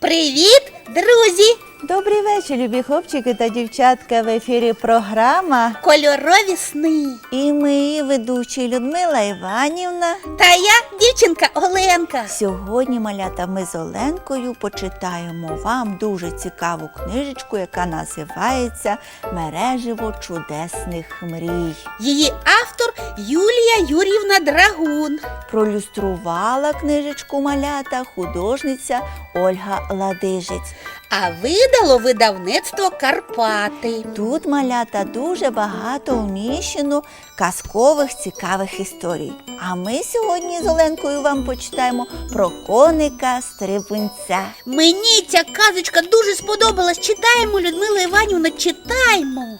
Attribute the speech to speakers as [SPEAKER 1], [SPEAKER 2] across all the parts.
[SPEAKER 1] Привіт, друзі!
[SPEAKER 2] Добрий вечір, любі хлопчики та дівчатка. В ефірі програма.
[SPEAKER 1] Кольорові сни.
[SPEAKER 2] І ми, її ведучі Людмила Іванівна.
[SPEAKER 1] Та я дівчинка Оленка.
[SPEAKER 2] Сьогодні, малята, ми з Оленкою почитаємо вам дуже цікаву книжечку, яка називається Мереживо чудесних мрій.
[SPEAKER 1] Її автор Юлія Юрівна Драгун.
[SPEAKER 2] Пролюструвала книжечку малята художниця Ольга Ладижець.
[SPEAKER 1] А видало видавництво Карпати.
[SPEAKER 2] Тут малята дуже багато вміщено казкових цікавих історій. А ми сьогодні з Оленкою вам почитаємо про коника стрибунця.
[SPEAKER 1] Мені ця казочка дуже сподобалась. Читаємо, Людмила Іванівна, читаємо.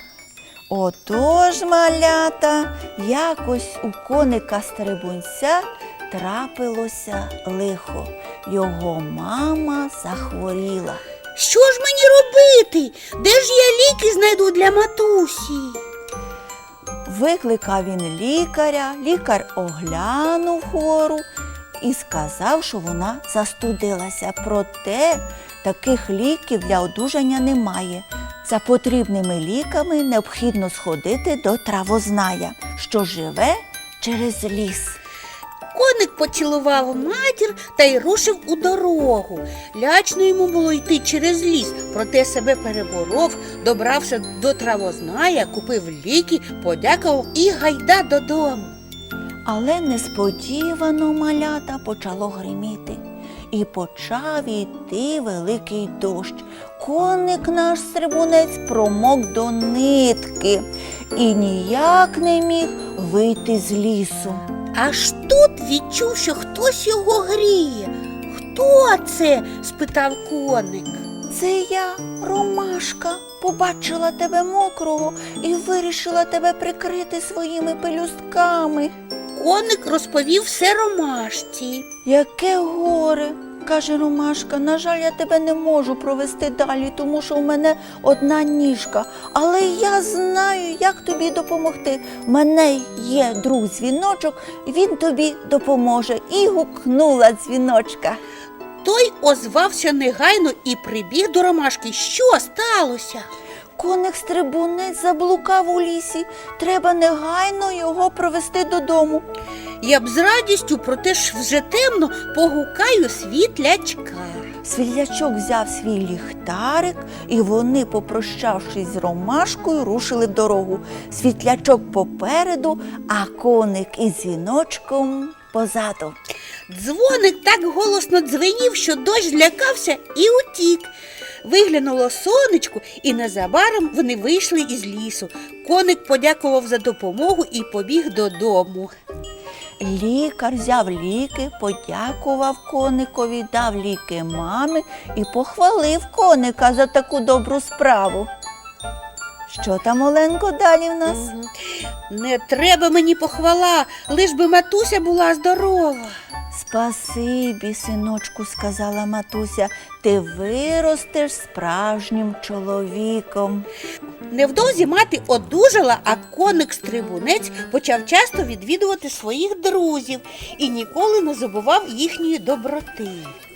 [SPEAKER 2] Отож, малята, якось у коника стрибунця трапилося лихо. Його мама захворіла.
[SPEAKER 1] Що ж мені робити? Де ж я ліки знайду для матусі?
[SPEAKER 2] Викликав він лікаря, лікар оглянув хвору і сказав, що вона застудилася. Проте таких ліків для одужання немає. За потрібними ліками необхідно сходити до травозная, що живе через ліс.
[SPEAKER 1] Коник поцілував матір та й рушив у дорогу. Лячно йому було йти через ліс, проте себе переборов, добрався до травозная, купив ліки, подякував і гайда додому.
[SPEAKER 2] Але несподівано малята почало гриміти. І почав йти великий дощ. Коник наш стрибунець промок до нитки і ніяк не міг вийти з лісу.
[SPEAKER 1] Аж тут відчув, що хтось його гріє. Хто це? спитав коник.
[SPEAKER 2] Це я, Ромашка, побачила тебе мокрого і вирішила тебе прикрити своїми пелюстками.
[SPEAKER 1] Коник розповів все ромашці.
[SPEAKER 2] Яке горе, каже Ромашка. На жаль, я тебе не можу провести далі, тому що в мене одна ніжка. Але я знаю, як тобі допомогти. В мене є друг дзвіночок, він тобі допоможе. І гукнула дзвіночка.
[SPEAKER 1] Той озвався негайно і прибіг до ромашки. Що сталося?
[SPEAKER 2] Коник стрибунець заблукав у лісі. Треба негайно його провести додому.
[SPEAKER 1] Я б з радістю, проте ж вже темно, погукаю світлячка.
[SPEAKER 2] Світлячок взяв свій ліхтарик, і вони, попрощавшись з ромашкою, рушили в дорогу. Світлячок попереду, а коник із дзвіночком позаду.
[SPEAKER 1] Дзвоник так голосно дзвенів, що дощ злякався і утік. Виглянуло сонечко, і незабаром вони вийшли із лісу. Коник подякував за допомогу і побіг додому.
[SPEAKER 2] Лікар взяв ліки, подякував коникові, дав ліки мамі і похвалив коника за таку добру справу. Що там, Оленко, далі в нас?
[SPEAKER 1] Не треба мені похвала, лиш би матуся була здорова.
[SPEAKER 2] Спасибі, синочку, сказала матуся, ти виростеш справжнім чоловіком.
[SPEAKER 1] Невдовзі мати одужала, а коник-стрибунець почав часто відвідувати своїх друзів і ніколи не забував їхньої доброти.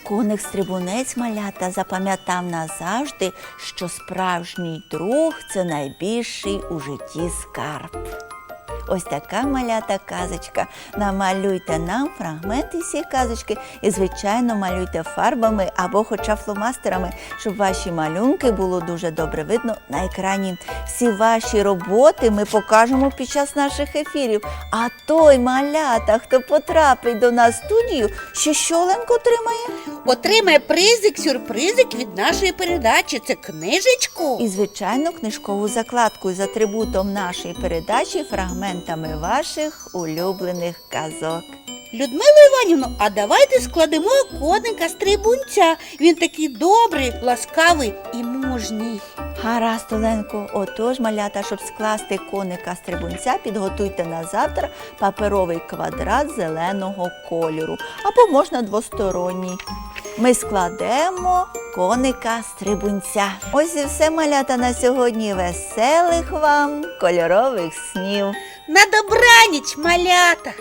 [SPEAKER 2] Коник стрибунець малята запам'ятав назавжди, що справжній друг це найбільший у житті скарб. Ось така малята казочка. Намалюйте нам фрагменти цієї казочки і, звичайно, малюйте фарбами або хоча фломастерами, щоб ваші малюнки було дуже добре видно на екрані. Всі ваші роботи ми покажемо під час наших ефірів. А той малята, хто потрапить до нас в студію, що Оленко отримає?
[SPEAKER 1] Отримає призик, сюрпризик від нашої передачі. Це книжечку.
[SPEAKER 2] І, звичайно, книжкову закладку з атрибутом нашої передачі, фрагментами ваших улюблених казок.
[SPEAKER 1] Людмила Іванівна, а давайте складемо коника стрибунця. Він такий добрий, ласкавий і мужній.
[SPEAKER 2] Гаразд, Оленко, отож, малята, щоб скласти коника стрибунця, підготуйте на завтра паперовий квадрат зеленого кольору, або можна двосторонній. Ми складемо коника стрибунця. Ось і все малята на сьогодні. Веселих вам кольорових снів.
[SPEAKER 1] На добраніч, малята!